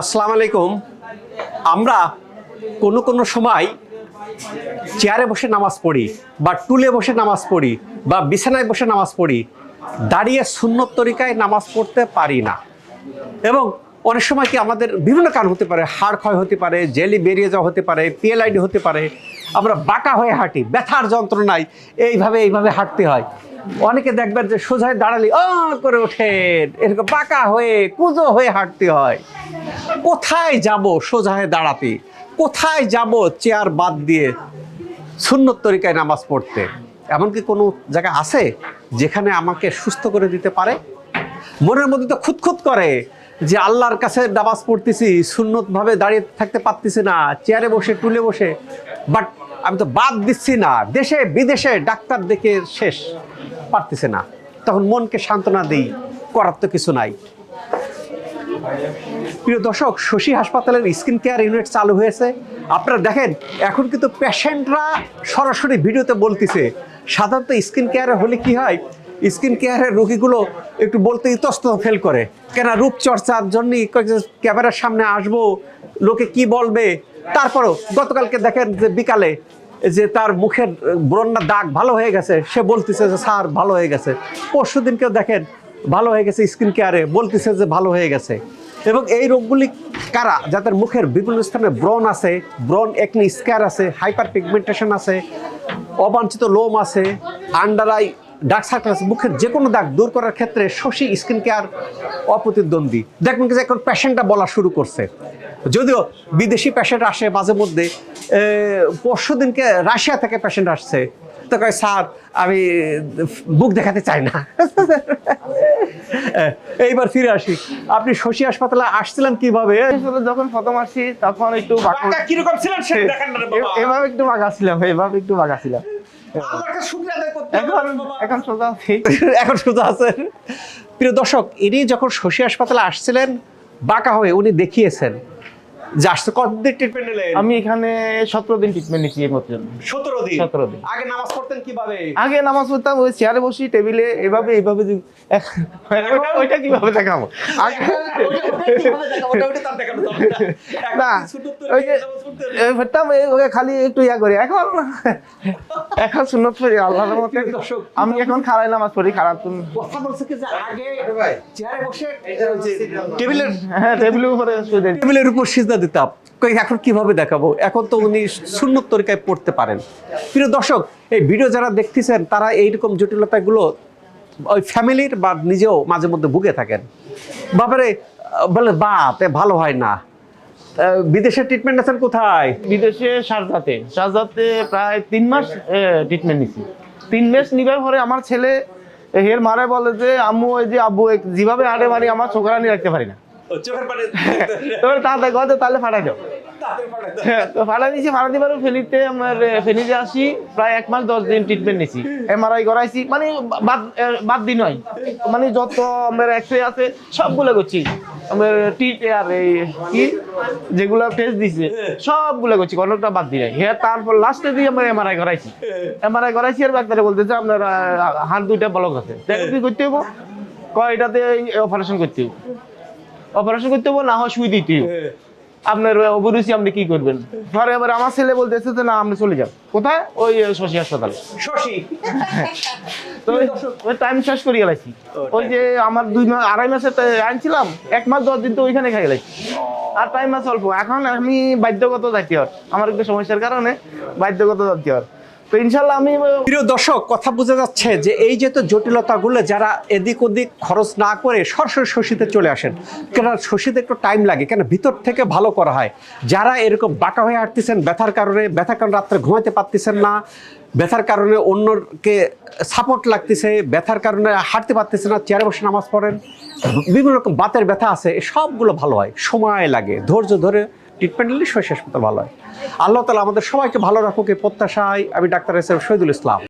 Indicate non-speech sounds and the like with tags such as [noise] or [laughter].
আসসালামু আলাইকুম। আমরা কোনো কোনো সময় চেয়ারে বসে নামাজ পড়ি বা টুলে বসে নামাজ পড়ি বা বিছানায় বসে নামাজ পড়ি, দাঁড়িয়ে সুন্নত তরিকায় নামাজ পড়তে পারি না। এবং অনেক সময় কি আমাদের বিভিন্ন কারণ হতে পারে, হাড় ক্ষয় হতে পারে, জেলি বেরিয়ে যাওয়া হতে পারে, পিএলআইডি হতে পারে, আমরা বাঁকা হয়ে হাঁটি, ব্যথার যন্ত্রণায় এইভাবে এইভাবে হাঁটতে হয়। অনেকে দেখবেন যে সোজায় দাঁড়ালে অ করে ওঠেন এরকম বাঁকা হয়ে, কুজো হয়ে হাঁটতে হয়। কোথায় যাব সোজা হয়ে দাঁড়াতে? কোথায় যাব চেয়ার বাদ দিয়ে সুন্নত তরিকায় নামাজ পড়তে? এমনকি কোনো জায়গা আছে যেখানে আমাকে সুস্থ করে দিতে পারে? মনের মধ্যে তো খুঁতখুত করে যে আল্লাহর কাছে নামাজ পড়তেছি, সুন্নতভাবে দাঁড়িয়ে থাকতে পারতেছি না, চেয়ারে বসে, টুলে বসে। বাট আমি তো বাদ দিচ্ছি না। দেশে, বিদেশে ডাক্তার দেখে শেষ। পারতেছে না। তখন মনকে সান্ত্বনা দিই, করার তো কিছু নাই। প্রিয় দর্শক, শশী হাসপাতালের স্কিন কেয়ার ইউনিট চালু হয়েছে। আপনারা দেখেন, এখন কিন্তু পেশেন্টরা সরাসরি ভিডিওতে বলতেছে, সাধারণত স্কিন কেয়ারে হলে কি হয়? স্কিন কেয়ারের রোগীগুলো একটু বলতে ইতস্ত ফেল করে। কেন রূপচর্চার জন্যই ক্যামেরার সামনে আসব, লোকে কি বলবে? তারপরও গতকালকে দেখেন যে বিকালে যে তার মুখের ব্রণার দাগ ভালো হয়ে গেছে, সে বলতেছে যে, স্যার, ভালো হয়ে গেছে। পরশু দিন কেউ দেখেন, ভালো হয়ে গেছে স্কিন কেয়ারে বলতেছে যে, ভালো হয়ে গেছে। এবং এই রোগগুলি কারা? যাদের মুখের বিভিন্ন স্থানে ব্রণ আছে, ব্রণ একনি স্কেয়ার আছে হাইপার পিগমেন্টেশন আছে, অবাঞ্ছিত লোম আছে আন্ডার আই ডার্ক সার্কেল আছে মুখের যে কোনো দাগ দূর করার ক্ষেত্রে শশী স্কিন কেয়ার অপ্রতিদ্বন্দ্বী। দেখবেন যে এখন পেশেন্টটা বলা শুরু করছে। যদিও বিদেশি পেশেন্ট আসে মাঝে মধ্যে পরশু দিনকে রাশিয়া থেকে পেশেন্ট আসছে। তো কয় স্যার আমি বুক দেখাতে চাই না। এইবার ফিরে আসি। আপনি শশী হাসপাতালে আসছিলেন কীভাবে? যখন প্রথম আসছি তখন একটু কীরকম ছিলেন এভাবে একটু বাঁকা ছিলাম এভাবে একটু বাঁকা ছিলাম। এখন এখন সোজা [laughs] প্রিয় দর্শক ইনি যখন শশী হাসপাতালে আসছিলেন বাঁকা হয়ে উনি দেখিয়েছেন। যে আসছে কতদিন ট্রিটমেন্ট নিলেন? আমি এখানে সতেরো দিন ট্রিটমেন্ট নিচ্ছি এই মতো সতেরো দিন? 17 দিন। আগে নামাজ পড়তেন কীভাবে? আগে নামাজ পড়তাম ওই চেয়ারে বসি টেবিলে এভাবে এইভাবে ওইটা- ওইটা কীভাবে দেখাবো? আগে না। ওই যে ওকে খালি একটু ইয়া করি। এখন এখন সুন্নত পড়ি আল্লাহর মতে আমি এখন খারাই নামাজ পড়ি খারাপ কথা বলছে কি যে আগে চেয়ারে বসে টেবিলের হ্যাঁ টেবিলের উপরে টেবিলের উপর সিজদা দিতাম। এখন কীভাবে দেখাবো? এখন তো উনি সুন্নত তরিকায় পড়তে পারেন। প্রিয় দর্শক, এই ভিডিও যারা দেখতেছেন, তারা এইরকম জটিলতাগুলো ওই ফ্যামিলির বা নিজেও মাঝে মধ্যে ভুগে থাকেন। বাবারে, বলে বাপ এ ভালো হয় না। বিদেশে ট্রিটমেন্ট আছেন কোথায়? বিদেশে শারজাতে শারজাতে প্রায় তিন মাস ট্রিটমেন্ট নিছি। তিন মাস নিবার পরে আমার ছেলে হের মারে বলে যে, আম্মু, ওই যে আব্বু যেভাবে আড়ে মারি, আমার ছোকরা নিয়ে রাখতে পারি না। চোখের পানি এবার তা দেখো তাহলে ফাটাই দাও। হ্যাঁ, তো ফাটা দিয়েছি ফাটা দিবার ফেনিতে আমার আসি প্রায় এক মাস দশ দিন ট্রিটমেন্ট নিছি। এমআরআই করাইছি মানে বাদ বাদ দিন হয় মানে যত আমার এক্স রে আছে সবগুলো করছি। আমার টি আর এই কি যেগুলো টেস্ট দিছে সবগুলো করছি কোনোটা বাদ নাই। হ্যাঁ তারপর লাস্টে দিয়ে আমরা এমআরআই করাইছি। এমআরআই করাইছি আর ডাক্তারে বলতেছে আপনার হাত দুইটা ব্লক আছে। দেখো কি করতে হব কয় এটাতে অপারেশন করতে হব অপারেশন করতে হব না হয় সুই দিতে আপনার অভিরুচি আপনি কি করবেন? পরে এবার আমার ছেলে বলতেছে যে না আপনি চলে যান। কোথায়? ওই শশী হাসপাতালে। শশী। তো ওই- টাইম শেষ করে গেলাইছি ওই যে আমার দুই মাস আড়াই মাসের আনছিলাম এক মাস দশ দিন তো ওইখানে খাই গেলাইছি আর টাইম মাস অল্প। এখন আমি বাধ্যগত যাইতে হর আমার একটু সমস্যার কারণে বাধ্যগত যাইতে হর তো আমি প্রিয় দর্শক, কথা বোঝা যাচ্ছে যে এই যে তো জটিলতাগুলো, যারা এদিক ওদিক খরচ না করে সরাসরি শশীতে চলে আসেন, কেন শশীতে একটু টাইম লাগে? কেন ভিতর থেকে ভালো করা হয়? যারা এরকম বাঁকা হয়ে হাঁটতেছেন, ব্যথার কারণে ব্যথার কারণে রাত্রে ঘুমাতে পারতেছেন না, ব্যথার কারণে অন্যকে সাপোর্ট লাগতেছে, ব্যথার কারণে হাঁটতে পারতেছে না চেয়ারে বসে নামাজ পড়েন, বিভিন্ন রকম বাতের ব্যথা আছে সবগুলো ভালো হয়, সময় লাগে, ধৈর্য ধরে ট্রিটমেন্ট নিলে শেষ হাসপাতাল ভালো হয়। আল্লাহ তালা আমাদের সবাইকে ভালো রাখুক, এই প্রত্যাশায় আমি doctor S M Shahidul Islam.